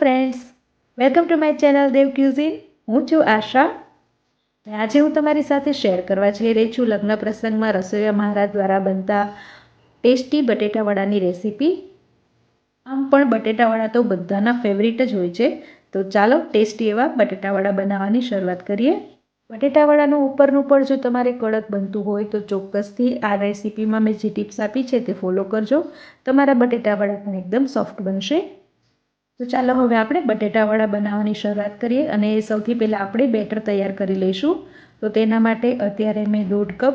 Friends welcome to my channel Dev cuisine હું છું આશા આજે હું તમારી સાથે શેર કરવા જઈ રહી છું લગ્ન પ્રસંગમાં રસોઈયા મહારાજ દ્વારા બનતા ટેસ્ટી બટેટાવડાની રેસીપી. આમ પણ બટેટાવડા તો બધાના ફેવરિટ જ હોય છે. તો ચાલો ટેસ્ટી એવા બટેટાવડા બનાવવાની શરૂઆત કરીએ. બટેટાવડાનું ઉપરનું પણ જો તમારે કડક બનતું હોય તો ચોક્કસથી આ રેસીપીમાં મેં જે ટિપ્સ આપી છે તે ફોલો કરજો. તમારા બટેટાવડા પણ એકદમ સોફ્ટ બનશે. તો ચાલો હવે આપણે બટેટાવડા બનાવવાની શરૂઆત કરીએ અને એ સૌથી પહેલાં આપણે બેટર તૈયાર કરી લઈશું. તો તેના માટે અત્યારે મેં દોઢ કપ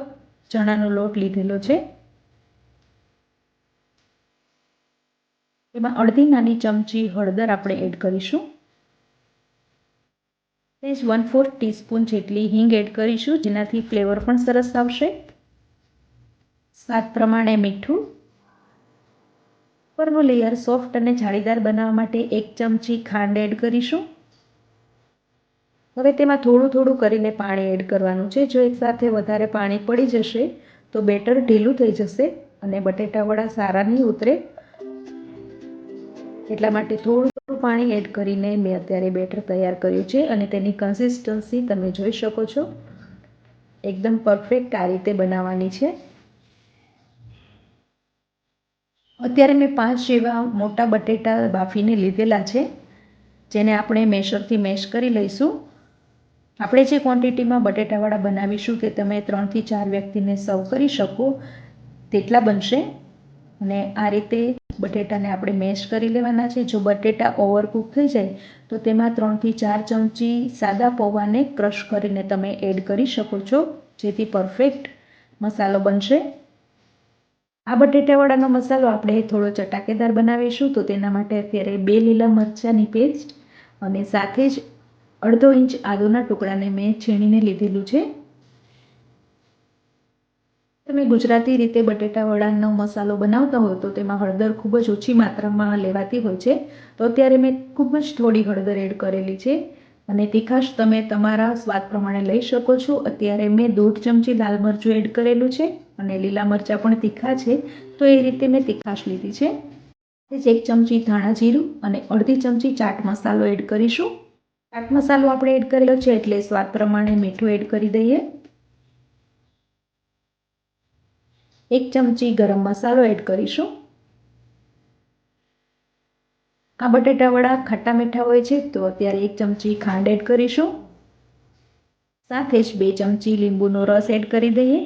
ચણાનો લોટ લીધેલો છે. એમાં અડધી નાની ચમચી હળદર આપણે એડ કરીશું. તેજ વન ફોર્થ ટીસ્પૂન જેટલી હિંગ એડ કરીશું, જેનાથી ફ્લેવર પણ સરસ આવશે. સ્વાદ પ્રમાણે મીઠું ઉપરનું લેયર સોફ્ટ અને જાળીદાર બનાવવા માટે એક ચમચી ખાંડ એડ કરીશું. હવે તેમાં થોડું થોડું કરીને પાણી એડ કરવાનું છે. જો એકસાથે વધારે પાણી પડી જશે, તો બેટર ઢીલું થઈ જશે અને બટેટા વડા સારા નહીં ઉતરે. એટલા માટે થોડું થોડું પાણી એડ કરીને મેં અત્યારે બેટર તૈયાર કર્યું છે અને તેની કન્સિસ્ટન્સી તમે જોઈ શકો છો. એકદમ પરફેક્ટ આ રીતે બનાવવાની છે. અત્યારે મેં પાંચ જેવા મોટા બટેટા બાફીને લીધેલા છે, જેને આપણે મેશરથી મેશ કરી લઈશું. આપણે જે ક્વોન્ટિટીમાં બટેટાવાળા બનાવીશું તે તમે ત્રણથી ચાર વ્યક્તિને સર્વ કરી શકો, તેટલા બનશે. અને આ રીતે બટેટાને આપણે મેશ કરી લેવાના છે. જો બટેટા ઓવરકુક થઈ જાય, તો તેમાં ત્રણથી ચાર ચમચી સાદા પૌવાને ક્રશ કરીને તમે એડ કરી શકો છો, જેથી પરફેક્ટ મસાલો બનશે. આ બટેટાવડાનો મસાલો આપણે થોડો ચટાકેદાર બનાવીશું તો તેના માટે અત્યારે બે લીલા મરચાંની પેસ્ટ અને સાથે જ અડધો ઇંચ આદુના ટુકડાને મેં છીણીને લીધેલું છે. તમે ગુજરાતી રીતે બટેટાવડાનો મસાલો બનાવતા હો તો તેમાં હળદર ખૂબ જ ઓછી માત્રામાં લેવાતી હોય છે. તો અત્યારે મેં ખૂબ જ થોડી હળદર એડ કરેલી છે અને તીખાશ તમે તમારા સ્વાદ પ્રમાણે લઈ શકો છો. અત્યારે મેં દોઢ ચમચી લાલ મરચું એડ કરેલું છે. અને લીલા મરચાં પણ તીખા છે, તો એ રીતે મેં તીખાશ લીધી છે. એક ચમચી ધાણા જીરું અને અડધી ચમચી ચાટ મસાલો એડ કરીશું. ચાટ મસાલો આપણે એડ કરેલો છે એટલે સ્વાદ પ્રમાણે મીઠું એડ કરી દઈએ. એક ચમચી ગરમ મસાલો એડ કરીશું. આ બટેટા વડા ખાટા મીઠા હોય છે, તો અત્યારે એક ચમચી ખાંડ એડ કરીશું. સાથે જ બે ચમચી લીંબુનો રસ એડ કરી દઈએ.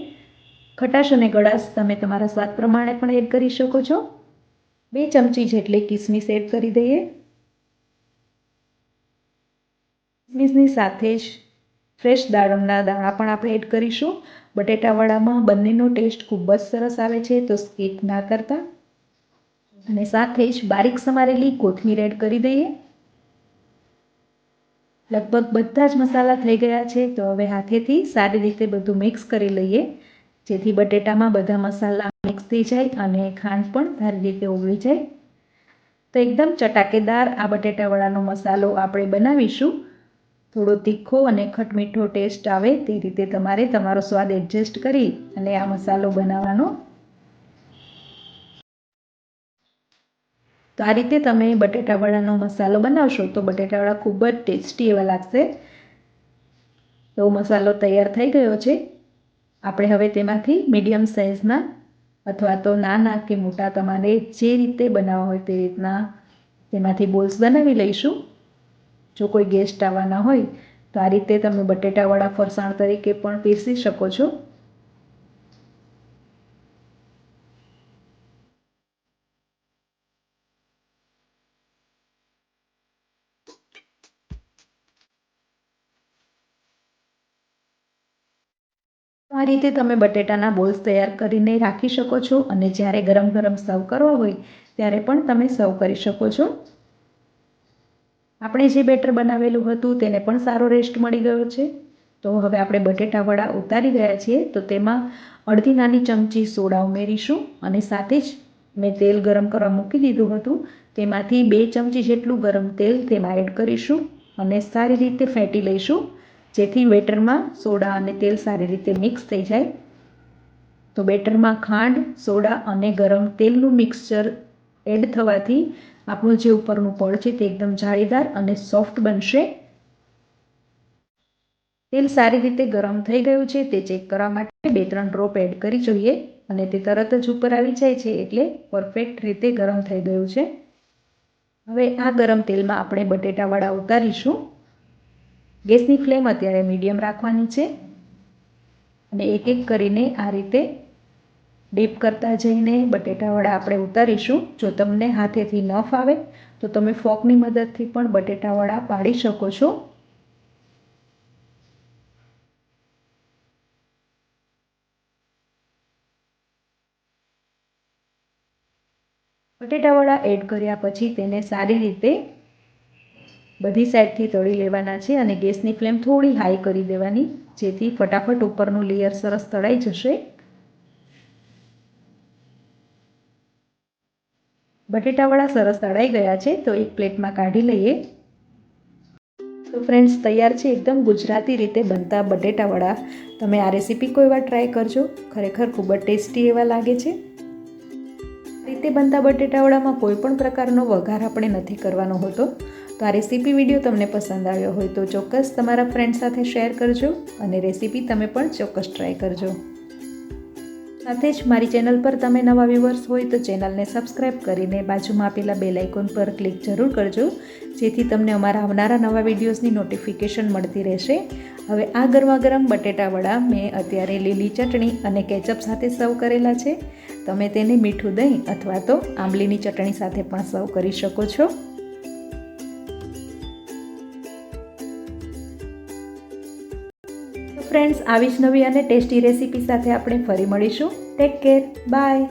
ખટાશ અને ગળાશ તમે તમારા સ્વાદ પ્રમાણે પણ એડ કરી શકો છો. બે ચમચી જેટલી કિસમિસ એડ કરી દઈએ. કિસમિસની સાથે જ ફ્રેશ દાડમના દાણા પણ આપણે એડ કરીશું. બટેટાવાળામાં બંનેનો ટેસ્ટ ખૂબ જ સરસ આવે છે, તો સ્કીપ ના કરતા. અને સાથે જ બારીક સમારેલી કોથમીર એડ કરી દઈએ. લગભગ બધા જ મસાલા થઈ ગયા છે, તો હવે હાથેથી સારી રીતે બધું મિક્સ કરી લઈએ. જેથી બટેટામાં બધા મસાલા મિક્સ થઈ જાય અને ખાંડ પણ સારી રીતે ઓગળી જાય. તો એકદમ ચટાકેદાર આ બટેટાવડાનો મસાલો આપણે બનાવીશું. થોડો તીખો અને ખટમીઠો ટેસ્ટ આવે તે રીતે તમારે તમારો સ્વાદ એડજસ્ટ કરી અને આ મસાલો બનાવવાનો. તો આ રીતે તમે બટેટાવડાનો મસાલો બનાવશો તો બટેટાવડા ખૂબ જ ટેસ્ટી એવા લાગશે. તો મસાલો તૈયાર થઈ ગયો છે. આપણે હવે તેમાંથી મીડિયમ સાઇઝના અથવા તો નાના કે મોટા તમારે જે રીતે બનાવવા હોય તે રીતના તેમાંથી બોલ્સ બનાવી લઈશું. જો કોઈ ગેસ્ટ આવવાના હોય તો આ રીતે તમે બટેટાવાળા ફરસાણ તરીકે પણ પીરસી શકો છો. આ રીતે તમે બટેટાના બોલ્સ તૈયાર કરીને રાખી શકો છો અને જ્યારે ગરમ ગરમ સર્વ કરવો હોય ત્યારે પણ તમે સર્વ કરી શકો છો. આપણે જે બેટર બનાવેલું હતું તેને પણ સારો રેસ્ટ મળી ગયો છે. તો હવે આપણે બટેટા વડા ઉતારી ગયા છીએ તો તેમાં અડધી નાની ચમચી સોડા ઉમેરીશું અને સાથે જ મેં તેલ ગરમ કરવા મૂકી દીધું હતું. તેમાંથી બે ચમચી જેટલું ગરમ તેલ તેમાં એડ કરીશું અને સારી રીતે ફેંટી લઈશું. જેથી બેટરમાં સોડા અને તેલ સારી રીતે મિક્સ થઈ જાય. તો બેટરમાં ખાંડ, સોડા અને ગરમ તેલનું મિક્સચર એડ થવાથી આપણું જે ઉપરનું પડ છે તે એકદમ જાળીદાર અને સોફ્ટ બનશે. તેલ સારી રીતે ગરમ થઈ ગયું છે તે ચેક કરવા માટે બે ત્રણ ડ્રોપ એડ કરી જોઈએ અને તે તરત જ ઉપર આવી જાય છે એટલે પરફેક્ટ રીતે ગરમ થઈ ગયું છે. હવે આ ગરમ તેલમાં આપણે બટેટાવાળા ઉતારીશું. ગેસની ફ્લેમ અત્યારે મીડિયમ રાખવાની છે અને એક એક કરીને આ રીતે ડીપ કરતા જઈને બટેટાવડા આપણે ઉતારીશું. જો તમને હાથેથી ન ફાવે તો તમે ફોકની મદદથી પણ બટેટાવડા પાડી શકો છો. બટેટાવડા એડ કર્યા પછી તેને સારી રીતે બધી સાઈડથી તળી લેવાના છે અને ગેસની ફ્લેમ થોડી હાઈ કરી દેવાની, જેથી ફટાફટ ઉપરનું લેયર સરસ તળાઈ જશે. બટેટાવડા સરસ તળાઈ ગયા છે, તો એક પ્લેટમાં કાઢી લઈએ. તો ફ્રેન્ડ્સ, તૈયાર છે એકદમ ગુજરાતી રીતે બનતા બટેટાવડા તમે આ રેસીપી કોઈ વાર ટ્રાય કરજો, ખરેખર ખૂબ જ ટેસ્ટી એવા લાગે છે. રીતે બનતા બટેટાવડામાં કોઈ પણ પ્રકારનો વઘાર આપણે નથી કરવાનો હોતો. તો આ રેસીપી વીડિયો તમને પસંદ આવ્યો હોય તો ચોક્કસ તમારા ફ્રેન્ડ સાથે શેર કરજો અને રેસીપી તમે પણ ચોક્કસ ટ્રાય કરજો. સાથે જ મારી ચેનલ પર તમે નવા વ્યૂવર્સ હોય તો ચેનલને સબસ્ક્રાઈબ કરીને બાજુમાં આપેલા બેલ આઇકોન પર ક્લિક જરૂર કરજો, જેથી તમને અમારા આવનારા નવા વિડીયોઝની નોટિફિકેશન મળતી રહેશે. હવે આ ગરમા ગરમ બટેટા વડા મેં અત્યારે લીલી ચટણી અને કેચઅપ સાથે સર્વ કરેલા છે. તમે તેને મીઠું દહીં અથવા તો આંબલીની ચટણી સાથે પણ સર્વ કરી શકો છો. ફ્રેન્ડ્સ આવી જ નવી અને ટેસ્ટી રેસીપી સાથે આપણે ફરી મળીશું. Take care bye